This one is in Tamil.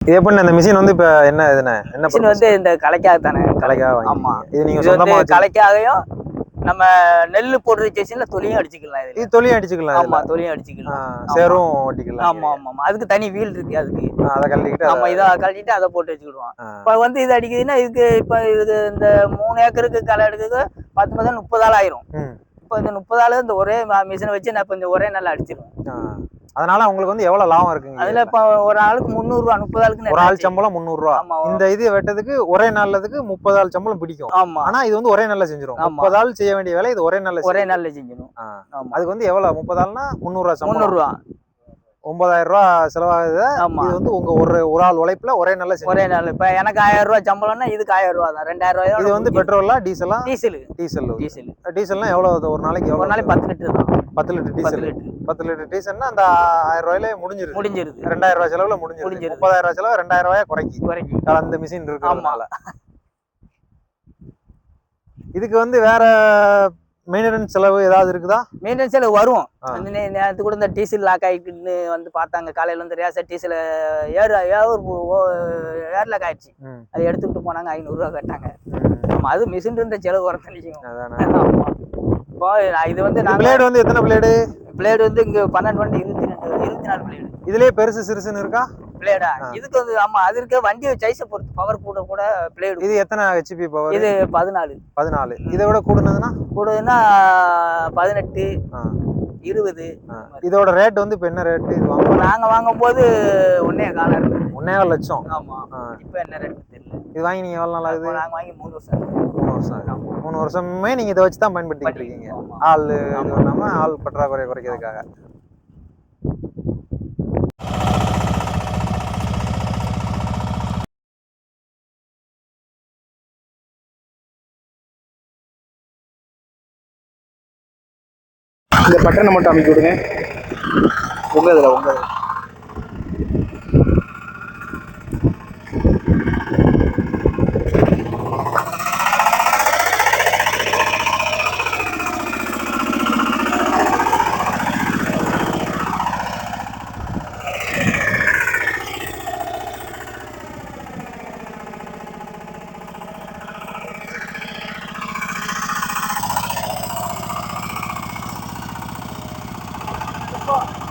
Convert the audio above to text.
இது எப்படி இந்த மிஷின் வந்து இப்ப என்ன இதுண்ணே? என்ன மிஷின்? வந்து இந்த கலைக்காக தானே கலைக்காக ஆமா. இது நீங்க இது சொந்தமா கலைக்காகையும் நம்ம நெல்லு போடுற ஸ்டேஷன்ல தொலியும் அடிச்சுக்கலாம் இது தொழில் அடிச்சுக்கலாம் ஆமா ஆ, அடிச்சுக்கலாம் சேரும் ஓட்டிக்கலாம். ஆமா ஆமா ஆமா. அதுக்கு தனி வீல் இருக்கு அதுக்கு. அதை கழட்டிக்கிட்டு ஆமா இதை கழட்டிட்டு அதை போட்டு வச்சுக்கிடுவோம். இப்ப வந்து இது அடிக்குதுன்னா இதுக்கு இப்ப இதுக்கு இந்த மூணு ஏக்கருக்கு களை எடுக்குது பத்து மாதம் முப்பது ஆள் ஆயிரும். இப்போ இந்த முப்பது ஆள் இந்த ஒரே மிஷினை வச்சு நான் இப்போ இந்த ஒரே நாள் அடிச்சிருவேன். அதனால உங்களுக்கு வந்து எவ்வளவு லாபம் இருக்குங்க அதுல? இப்போ ஒரு ஆளுக்கு முந்நூறுரூவா முப்பது ஆளுக்கு ஒரு ஆள் சம்பளம் முந்நூறு ரூபா. ஆமா இந்த இது வெட்டதுக்கு ஒரே நாள்லதுக்கு முப்பது ஆள் சம்பளம் பிடிக்கும். ஆமா. ஆனா இது வந்து ஒரே நாள்ல செஞ்சிரும். ஆமா. முப்பது ஆள் செய்ய வேண்டிய வேலை இது ஒரே நாள்ல ஒரே. நாள்ல செஞ்சிடும் அதுக்கு வந்து எவ்வளவு? முப்பது ஆள்னா முந்நூறு ரூபா சம்பளம். முந்நூறுரூவா ஒன்பதாயிரம் ரூபா செலவாகுது. ஆமா. இது வந்து உங்க ஒரு ஒரு ஆள் உழைப்புல ஒரே செஞ்சு ஒரே நாள். இப்போ எனக்கு ஆயிரம் ரூபாய் சம்பளம்னா இதுக்கு ஆயிரம் ரூபா தான். ரெண்டாயிரம் ரூபாயோட இது வந்து பெட்ரோலா டீசலா? டீசல். டீசல். டீசல். டீசல்னா எவ்வளவு ஒரு நாளைக்கு ஒரு நாளைக்கு பத்து லிட்டர் தான். பத்து லிட்டர் டீசல். பத்து லிட்டர் டீசல்னா அந்த ஆயிரம் ரூபாயில முடிஞ்சிருது. முடிஞ்சிருது. ரெண்டாயிரம் ரூபாய் செலவுல முடிஞ்சிருது. முடிஞ்சிருது. முப்பதாயிரம் ரூபாய் செலவு ரெண்டாயிரம் ரூபாய் குறைக்கி. வரைக்கும் அந்த மிஷின் இருக்கிறதுனால. இதுக்கு வந்து வேற மெயின்டெனன்ஸ் செலவு ஏதாவது இருக்குதா? மெயின்டெனன்ஸில் வரும். ஆ. அந்த நே- நேரத்து கூட இந்த டீசல் லாக் ஆகிட்டுன்னு வந்து பார்த்தாங்க. காலையில வந்து racer diesel air air air lock ஆயிடுச்சு. அதை எடுத்துக்கிட்டு போனாங்க ஐநூறுரூவா கேட்டாங்க. ம். ஆமா அது மிஷின் இருந்த செலவு இப்போ நான் இது வந்து நாங்கள் பிளேடு வந்து எத்தனை பிளேடு பிளேடு வந்து இங்க பன்னெண்டு வண்டி இருபத்தி ரெண்டு இருபத்தி நாலு பிளேடு இதுலயே பெருசு சிறுசுன்னு இருக்கா? பிளேடா. இதுக்கு வந்து ஆமா அது இருக்க வண்டியை சைஸை பொறுத்து பவர் கூட கூட பிளேடு இது எத்தனை ஹெச்பி பவர் இது பதினாலு. பதினாலு. இதை விட கூடுனதுன்னா? கூடன்னா பதினெட்டு இருபது. இதோட ரேட் வந்து இப்ப என்ன ரேட் இது வாங்க இப்போ நாங்க வாங்கும்போது ஒன்னே காலம் இருந்தது ஒன்னே லட்சம். ஆமா. ஆ. இப்போ என்ன ரேட் தெரியல. இது வாங்கி நீங்க எவ்வளவு நாள் ஆகுது இப்போ நாங்க வாங்கி மூணு வருஷம். மூணு வருஷம். மூணு வருஷமே நீங்க இதை வச்சு தான் பயன்படுத்திட்டு இருக்கீங்க. ஆள் இது ஆள் பற்றாக்குறை குறைக்கிறதுக்காக. இந்த பட்டனை மட்டும் அமைக்க விடுங்க. உங்க இதில் உங்க 过。